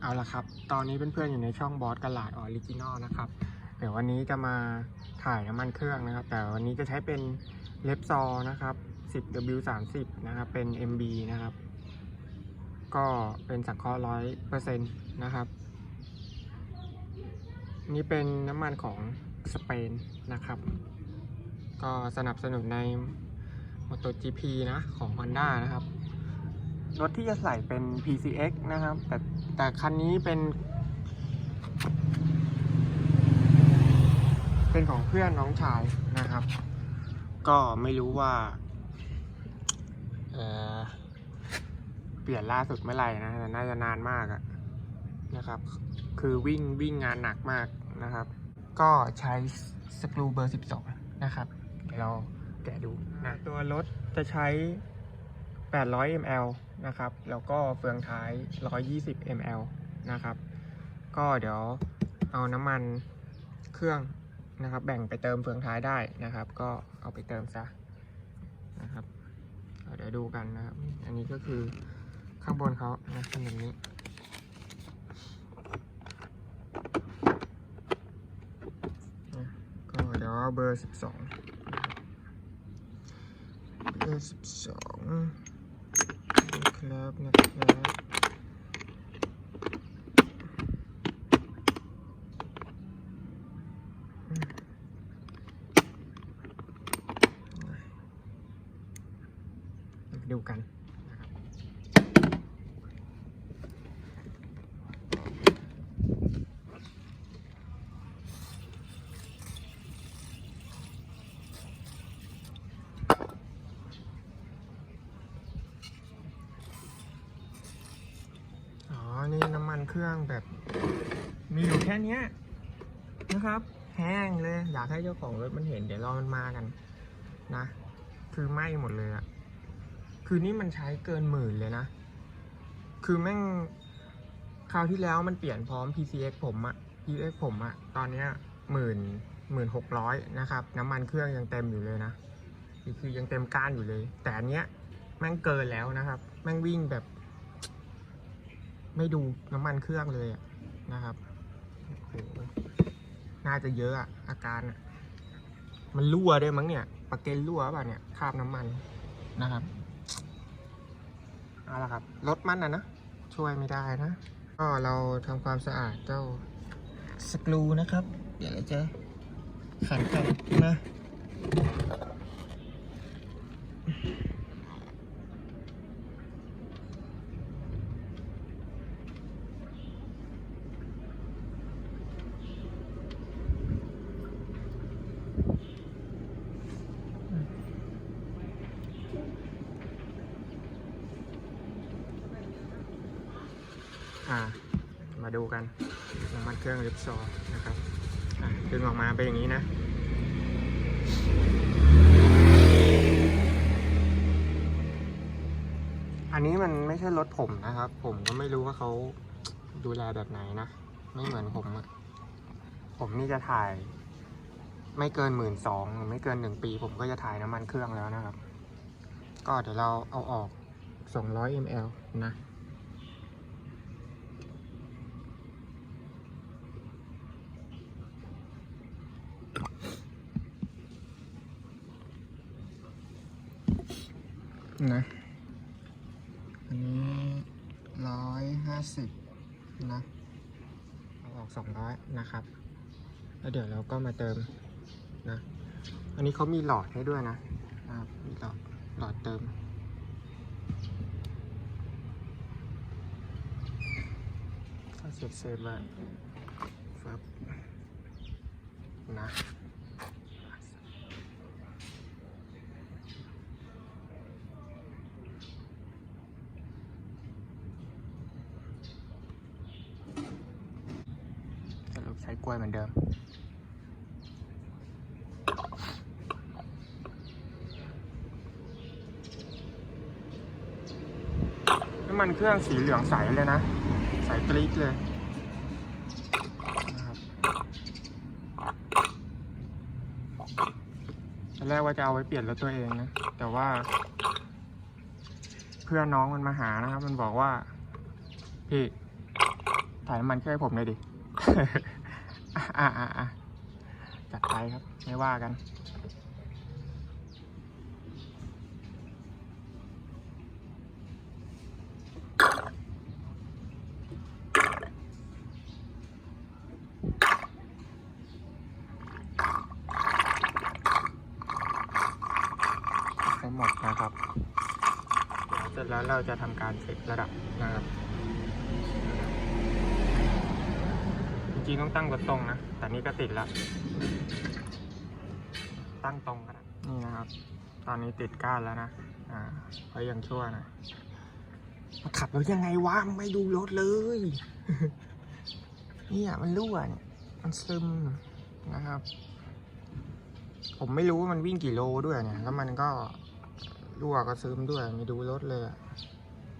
เอาละครับ ตอนนี้เพื่อนๆอยู่ในช่องบอสกระลาดออริจินอลนะครับ เดี๋ยววันนี้จะมาถ่ายน้ำมันเครื่องนะครับ แต่วันนี้จะใช้เป็นเลปซอนะครับ 10W30 นะครับ เป็น MB นะครับ ก็เป็นสังเคราะห์ร้อยเปอร์เซ็นต์นะครับ นี่เป็นน้ำมันของสเปนนะครับ ก็สนับสนุนใน MotoGP นะของ Honda นะครับ รถที่จะใส่เป็น PCX นะครับ แต่แต่คันนี้เป็น เป็นของเพื่อนน้องชายนะครับ ก็ไม่รู้ว่าเออเปลี่ยนล่าสุดเมื่อไหร่นะแต่น่าจะนานมากอะนะครับ คือวิ่งวิ่งงานหนักมากนะครับ ก็ใช้สกรูเบอร์ 12 นะครับเดี๋ยวเราแกะดูนะตัวรถจะใช้ 800 ml นะครับ แล้วก็เฟืองท้าย 120 ml นะครับ ก็เดี๋ยวเอาน้ำมันเครื่องนะครับ แบ่งไปเติมเฟืองท้ายได้นะครับ ก็เอาไปเติมซะนะครับเเดี๋ยวดูกันนะครับ อันนี้ก็คือข้างบนเขานะเป็นแบบนี้นะก็เดี๋ยวเอาเบอร์ 12 เบอร์ 12 นะครับนะครับอืมมาดูกันนะครับ อ๋อ นี่น้ำมันเค รื่องแบบมีอยู่แค่นี้นะครับ แห้งเลย อยากให้เจ้าของรถมันเห็น เดี๋ยวรอมันมากัน นะ คือไหม้หมดเลยอะคือนี่มันใช้เกินหมื่นเลยนะ คือแม่งคราวที่แล้วมันเปลี่ยนพร้อม PCX ผมอะ PCX ผมอะตอนเนี้ยหมื่นหมื่นหกร้อยนะครับ น้ำมันเครื่องยังเต็มอยู่เลยนะ คือยังเต็มก้านอยู่เลย แต่อันเนี้ยแม่งเกินแล้วนะครับ แม่งวิ่งแบบ ไม่ดูน้ำมันเครื่องเลยอะนะครับโอ้โหน่าจะเยอะอะอาการอะมันรั่วด้วยมั้งเนี่ยปะเกนรั่วป่ะเนี่ยคราบน้ำมันนะครับเอาละครับรถมันอะนะช่วยไม่ได้นะ ก็เราทำความสะอาดเจ้าสกรูนะครับ เดี๋ยวเราจะขันกันนะ อ่า มาดูกันน้ำมันเครื่องลิปซอร์นะครับอ่าดึงออกมาเป็นอย่างนี้นะอันนี้มันไม่ใช่รถผมนะครับ ผมก็ไม่รู้ว่าเขาดูแลแบบไหนนะ ไม่เหมือนผมอะผมนี่จะถ่าย ไม่เกินหมื่นสองหรือไม่เกินหนึ่งปี ผมก็จะถ่ายน้ำมันเครื่องแล้วนะครับ ก็เดี๋ยวเราเอาออก 200 ml นะ นะ อันนี้ร้อยห้าสิบนะเอาออกสองร้อยนะครับ แล้วเดี๋ยวเราก็มาเติมนะ อันนี้เขามีหลอดให้ด้วยนะนะครับมีหลอดหลอดเติมก็เสร็จเซฟไว้ฟับนะ สรุปใช้กล้วยเห มือนเดิม น้ำมันเครื่องสีเหลืองใสเลยนะ ใสกรี๊ดเลยตอนแรกว่าจะเอาไว้เปลี่ยนรถตัวเองนะ แต่ว่า เพื่อนน้องมันมาหานะครับ มันบอกว่า พี่ ถ่ายน้ำมันเครื่องให้ผมหน่อยดิ อ่าอ่าอ่าจัดไปครับ ไม่ว่ากันให้หมดนะครับ เสร็จแล้วเราจะทำการเช็คระดับนะครับ จริงๆต้องตั้งรถตรงนะ แต่นี่ก็ติดแล้ว ตั้งตรงกันนะนี่นะครับ ตอนนี้ติดก้านแล้วนะ อ่าเพราะยังชั่วนะมาขับรถยังไงวะไม่ดูรถเลยเนี่ยมันรั่วเนี่ยมันซึมนะครับ ผมไม่รู้ว่ามันวิ่งกี่โลด้วยเนี่ย แล้วมันก็รั่วก็ซึมด้วยไม่ดูรถเลยอะ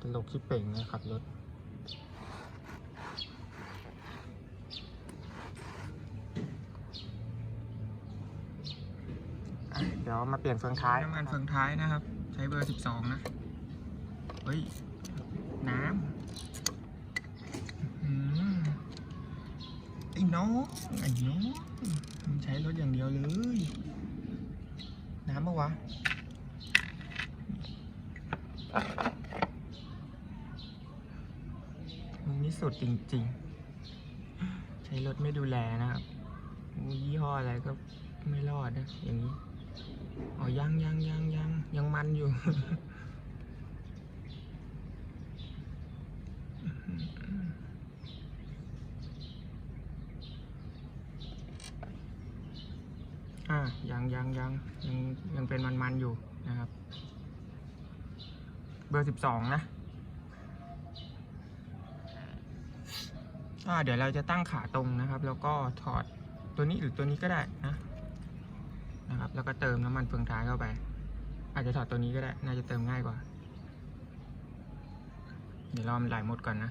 ตลกที่เป่งเลยขับรถ อะเดี๋ยวมาเปลี่ยนเฟืองท้ายน้ำมันเฟืองท้ายนะครับ ใช้เบอร์ 12 นะ เฮ้ย น้ำไอ้น้องไอ้น้องมันใช้รถอย่างเดียวเลย น้ำปะวะมึงนี่สุดจริง ๆ ใช้รถไม่ดูแลนะครับยี่ห้ออะไรก็ไม่รอดนะอย่างนี้ อ๋อยังยังยังยังยังมันอยู่อ่ายังยังยังยังยังเป็นมันมันอยู่นะครับ เบอร์สิบสองนะอ่าเดี๋ยวเราจะตั้งขาตรงนะครับ แล้วก็ถอดตัวนี้หรือตัวนี้ก็ได้นะ นะครับ แล้วก็เติมน้ำมันเฟืองท้ายเข้าไป อาจจะถอดตัวนี้ก็ได้ น่าจะเติมง่ายกว่า เดี๋ยวรอมันไหลหมดก่อนนะ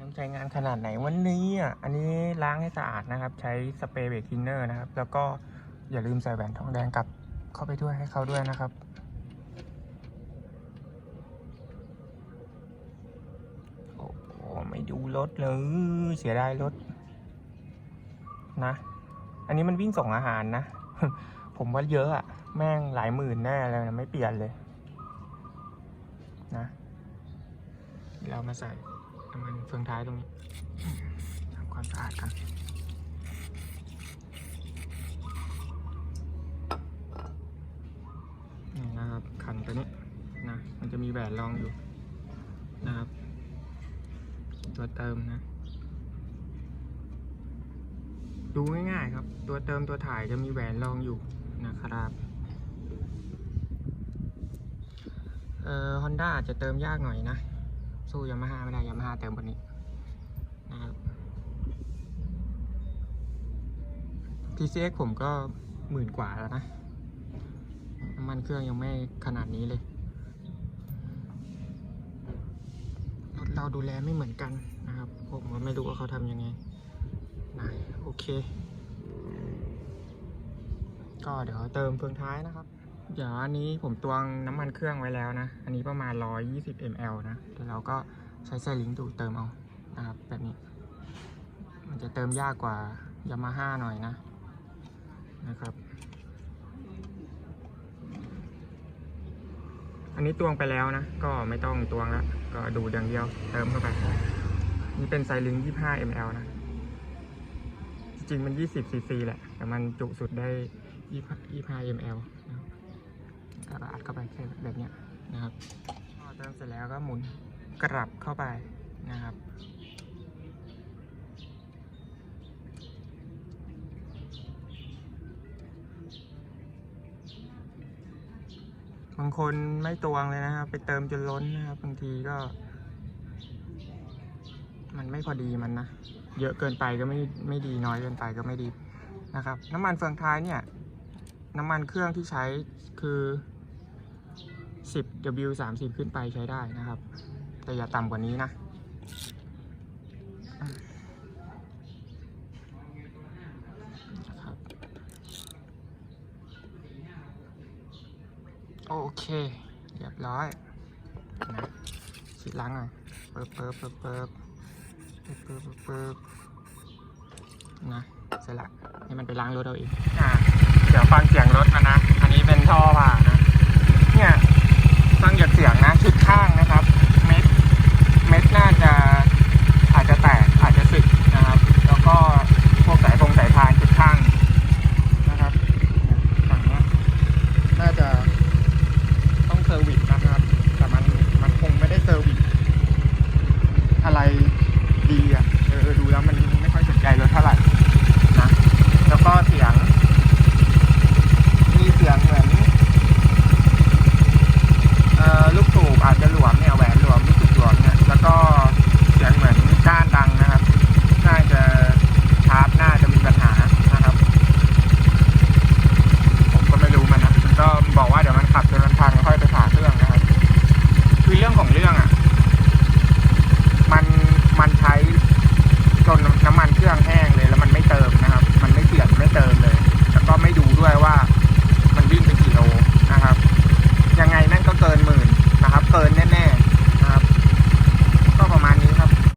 ต้องใช้งานขนาดไหนวันนี้อะ อันนี้ล้างให้สะอาดนะครับ ใช้สเปรย์เบรกทินเนอร์นะครับ แล้วก็อย่าลืมใส่แหวนทองแดงกลับเข้าไปด้วยให้เขาด้วยนะครับโอ้โหไม่ดูรถเลย เสียดายรถนะ อันนี้มันวิ่งส่งอาหารนะ ผมว่าเยอะอะแม่งหลายหมื่นแน่เลยนะไม่เปลี่ยนเลย นะเรามาใส่น้ำมันเฟืองท้ายตรงนี้ทำความสะอาดกันนี่นะครับขันตัวนี้นะมันจะมีแหวนรองอยู่นะครับ ตัวเติมนะ ดูง ตัวเติมตัวถ่ายจะมีแหวนรองอยู่นะครับเอ่อฮอนด้าอาจจะเติมยากหน่อยนะ สู้ยามาฮ่าไม่ได้ยามาฮ่าเติมบนนี้นะครับ TCX ผมก็หมื่นกว่าแล้วนะน้ำมันเครื่องยังไม่ขนาดนี้เลยรถเราดูแลไม่เหมือนกันนะครับ ผมก็ไม่รู้ว่าเขาทำยังไงนะโอเค ก็เดี๋ยวเติมเฟืองท้ายนะครับ เดี๋ยวอันนี้ผมตวงน้ำมันเครื่องไว้แล้วนะ อันนี้ประมาณ 120 ml นะ เดี๋ยวเราก็ใช้ไซลิงดูเติมเอานะครับแบบนี้ มันจะเติมยากกว่ายามาฮ่าหน่อยนะนะครับ อันนี้ตวงไปแล้วนะ ก็ไม่ต้องตวงแล้วก็ดูอย่างเดียวเติมเข้าไป นี่เป็นไซลิง 25 ml นะ จริงมัน 20 cc แหละ แต่มันจุสุดได้ 25 ml นะครับแล้วก็อัดเข้าไปแค่แบบเนี้ยนะครับพอเติมเสร็จแล้วก็หมุนกลับเข้าไปนะครับบางคนไม่ตวงเลยนะครับ ไปเติมจนล้นนะครับบางทีก็ มันไม่พอดีมันนะ เยอะเกินไปก็ไม่ไม่ดีน้อยเกินไปก็ไม่ดีนะครับ น้ำมันเฟืองท้ายเนี่ย น้ำมันเครื่องที่ใช้คือ 10W 30 ขึ้นไปใช้ได้นะครับ แต่อย่าต่ำกว่านี้นะ โอเค เรียบร้อยนะชิดล้างหน่อยเปิบเปิบเปิบเปิบเปิบเปิบนะเสร็จละให้มันไปล้างรถเราเองอ่า เดี๋ยวฟังเสียงรถนะนะ อันนี้เป็นท่อผ่านะ เนี่ยฟังหยดเสียงนะชุดข้างนะครับ